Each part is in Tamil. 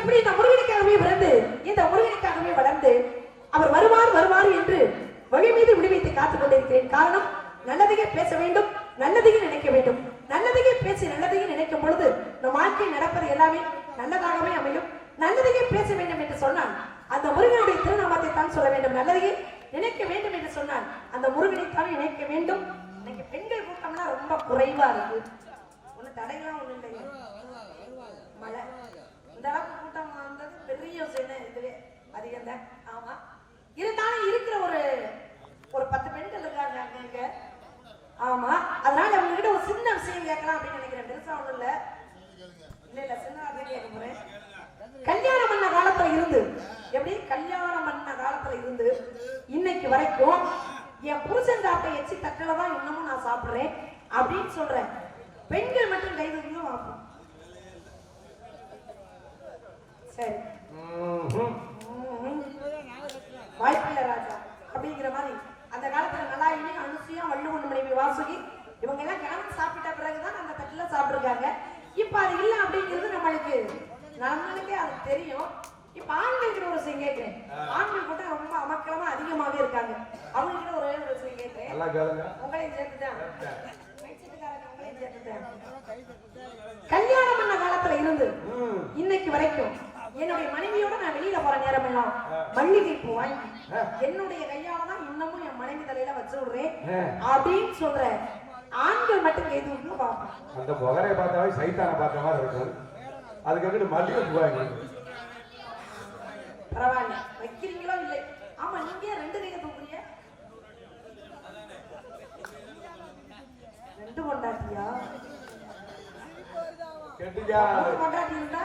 எப்படி இந்த முருகனுக்காகவே பிறந்து இந்த முருகனுக்காகவே வளர்ந்து அவர் வருவார் வருவார் என்று வழி மீது விடுவித்து காத்துக் கொண்டிருக்கிறேன். காரணம் நல்லதையே பேச வேண்டும் நல்லதையே நினைக்க வேண்டும். நல்லதையே பேசி நல்லதையே நினைக்கும் பொழுது நம் வாழ்க்கை நடப்பது எல்லாமே நல்லதாகவே அமையும். நல்லதையே பேச வேண்டும் என்று சொன்னால் அந்த முருகனுடைய திருநாமத்தை தான் சொல்ல வேண்டும். நல்லதையே நினைக்க வேண்டும் என்று சொன்னால் அந்த முருகனை தான் நினைக்க வேண்டும். இன்னைக்கு பெண்கள் கூட்டம்னா ரொம்ப குறைவா இருக்கு. ஒண்ணு தடையெல்லாம் ஒண்ணு இல்லை மழை. இந்த அளவுக்கு கூட்டம் வந்தது பெரிய விஷயம் இதுவே அதிகம் தான் ஆமா. இருந்தாலும் இருக்கிற ஒரு ஒரு பத்து பெண்கள் இருக்காங்க அங்க ஆமா. அதனால அவங்க கிட்ட ஒரு சின்ன விஷயம் கேட்கலாம் அப்படின்னு நினைக்கிறேன். பெருசா ஒண்ணும் இல்ல. இல்ல இல்ல சின்ன தான் கல்யாணம் பண்ண காலத்துல இருந்து எப்படி? கல்யாணம் பண்ண காலத்துல இருந்து இன்னைக்கு வரைக்கும் என் புருஷன் சாப்பிட்ட எச்சி தட்டில தான் இன்னமும் நான் சாப்பிடுறேன் அப்படின்னு சொல்றேன். பெண்கள் மட்டும் கை தூக்கி வாய்ப்பில்லை ராஜா. அப்படிங்கிற மாதிரி அந்த காலத்துல நலாயினி அனுசியா வள்ளுவன் மனைவி வாசுகி இவங்க எல்லாம் கிளம்பி சாப்பிட்ட பிறகுதான் அந்த தட்டுல சாப்பிட்டுருக்காங்க. இப்ப அது இல்ல அப்படிங்கிறது நம்மளுக்கு நம்மளுக்கே அது தெரியும். இப்ப ஆண்களுக்கு ஒரு விஷயம் கேட்கிறேன். ஆண்கள் கூட்டம் ரொம்ப அமக்கலமா அதிகமாவே இருக்காங்க. அவங்க கிட்ட ஒரே ஒரு விஷயம் கேட்கிறேன். நல்லா உங்களையும் சேர்த்துதான் கல்யாணம் பண்ண காலத்துல இருந்து. இன்னைக்கு வரைக்கும் என்னுடைய மனைவியோட நான் வெளியில போற நேரம் எல்லாம் மல்லிகை பூ வாங்கி என்னுடைய கையால தான் இன்னமும் என் மனைவி தலையில வச்சு விடுறேன். அப்படின்னு சொல்ற ஆண்கள் மட்டும் எதுவும் பார்ப்போம் அந்த புகரை பார்த்தாவே சைத்தானை பார்த்த மாதிரி இருக்கும். அதுக்கு மல்லிகை பூ வாங்கி பரவாயில்ல. வைக்கிறீங்களோ இல்லை? ஆமா நீங்க ரெண்டு கையை தூக்குறீங்க? ரெண்டு கொண்டாட்டியா கொண்டாட்டி இருந்தா?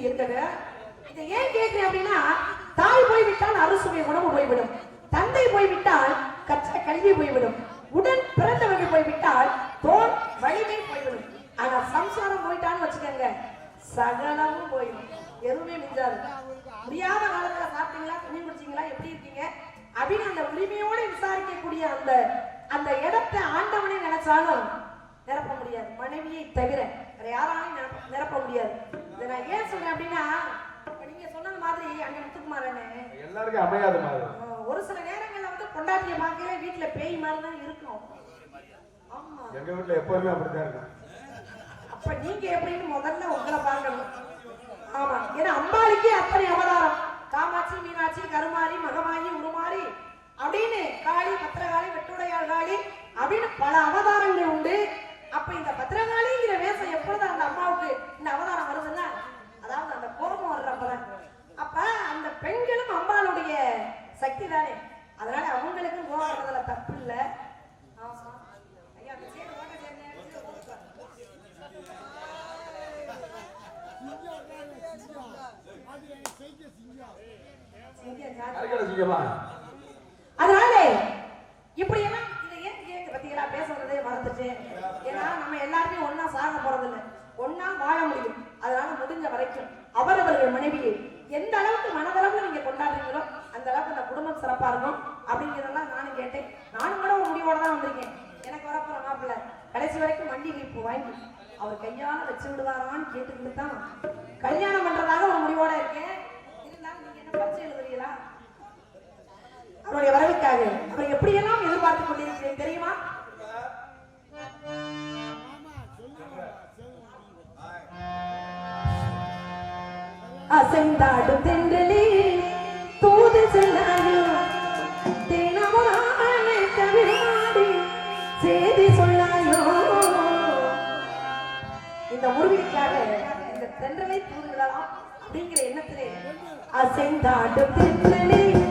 இருக்கங்க இதை ஏன் கேட்கிறேன் அப்படின்னா தாய் போய்விட்டால் அறுசுவை உணவு போய்விடும். தந்தை போய்விட்டால் கற்ற கல்வி போய்விடும். உடன் பிறந்தவர்கள் போய்விட்டால் தோல் வலிமை போய்விடும். ஆனா சம்சாரம் போயிட்டான்னு வச்சுக்கோங்க சகலமும் போயிடும் எதுவுமே மிஞ்சாது. முடியாத காலத்துல சாப்பிட்டீங்களா துணி குடிச்சீங்களா எப்படி இருக்கீங்க? அப்படின்னு அந்த உரிமையோட விசாரிக்கக்கூடிய அந்த அந்த இடத்தை ஆண்டவனே நினைச்சாலும் நிரப்ப முடியாது. மனைவியை தவிர வேற யாராலையும் நிரப்ப நிரப்ப முடியாது. இதை நான் ஏன் சொல்றேன்? அப்படின்னா நீங்க சொன்னது மாதிரி அங்க முத்துக்குமாரனே. எல்லாருக்கும் அமையாத மாதிரி. ஆஹ், ஒரு சில நேரங்கள்ல வந்து பொண்டாட்டிய பார்க்கல வீட்டுல பேய் மாதிரி தான் இருக்கும். ஆமா. எங்க வீட்டுல எப்பவுமே அப்படித்தான் இருக்கும். அப்ப நீங்க எப்படின்னு முதல்ல உங்களை பார்க்கணும். ஆமா. ஏன்னா அம்பாளுக்கே அத்தனை அவதாரம். காமாட்சி மீனாட்சி கருமாரி மகமாயி உருமாறி அப்படின்னு காளி பத்திரகாளி வெட்டுடையாள் காளி அப்படின்னு பல அவதாரங்கள் உண்டு. அப்ப இந்த பத்திரகாளிங்கிற வேஷம் எப்பொழுது அந்த அம்மாவுக்கு இந்த அவதாரம் வருதுன்னா பெண்களும் அம்பாளுடைய சக்தி தானே. அதனால அவங்களுக்கும் கோபம் தப்பு இல்லை. அதனால இப்படி இதை ஏன் கேட்க பத்தீங்களா பேச வந்ததே ஏன்னா நம்ம எல்லாருமே ஒன்னா சாக போறதில்லை. ஒன்னா வாழ முடியும். அதனால முடிஞ்ச வரைக்கும் அவரவர்கள் மனைவியை எந்த அளவுக்கு மனதளவுல நீங்க கொண்டாடுறீங்களோ அந்த அளவுக்கு அந்த குடும்பம் சிறப்பா இருக்கும் அப்படிங்கிறதெல்லாம் நானும் கேட்டேன். நானும் கூட ஒரு முடிவோட தான் வந்திருக்கேன். எனக்கு வரப்போற மாப்பிள்ள கடைசி வரைக்கும் வண்டி பூ வாங்கி அவர் கையால வச்சு விடுவாரான்னு கேட்டுக்கிட்டு தான் கல்யாணம் பண்றதாக ஒரு முடிவோட இருக்கேன். இருந்தாலும் நீங்க என்ன பரிச்சை எழுதுறீங்களா? அவருடைய வரவுக்காக. அவர் எப்படியெல்லாம் எதிர்பார்த்து கொண்டிருக்கிறேன் தெரியுமா? அசைந்தாடும் தென்றலே. தூது செல்லாயோ தினமுறான கவிராடி செய்தி சொல்லாயோ. இந்த முருகனுக்காக இந்த தென்றலை தூது அப்படிங்கிற எண்ணத்திலே அசைந்தாடும் தென்றலே.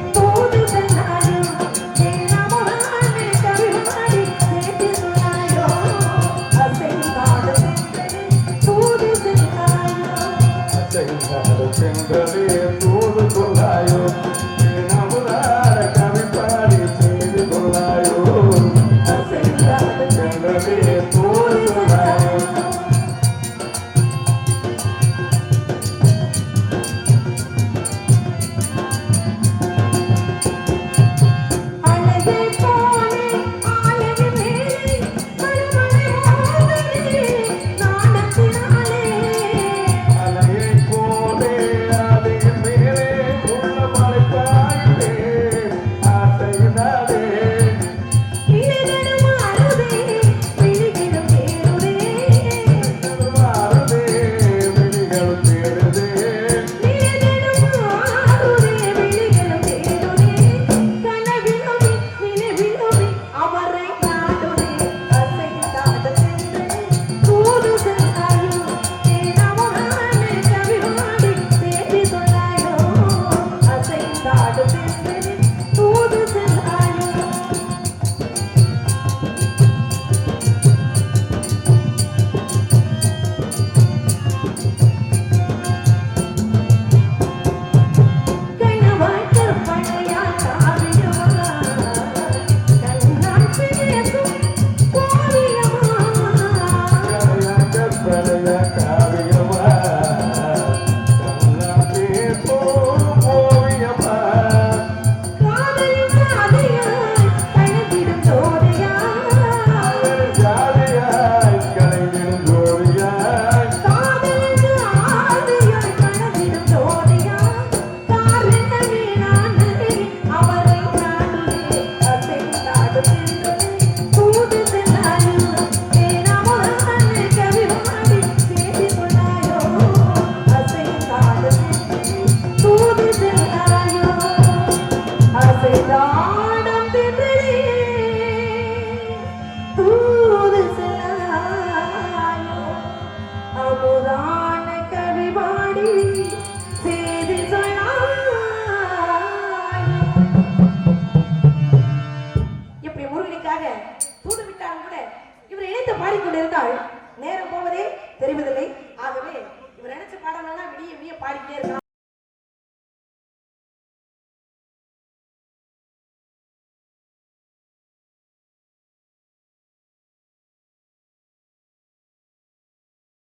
என்று இணைத்து பாடிக்கொண்டிருந்தால் நேரம் போவதே தெரிவதில்லை. ஆகவே இவர் நினைச்ச பாடலாம் விடிய விடிய பாடிக்கிட்டே இருக்கலாம்.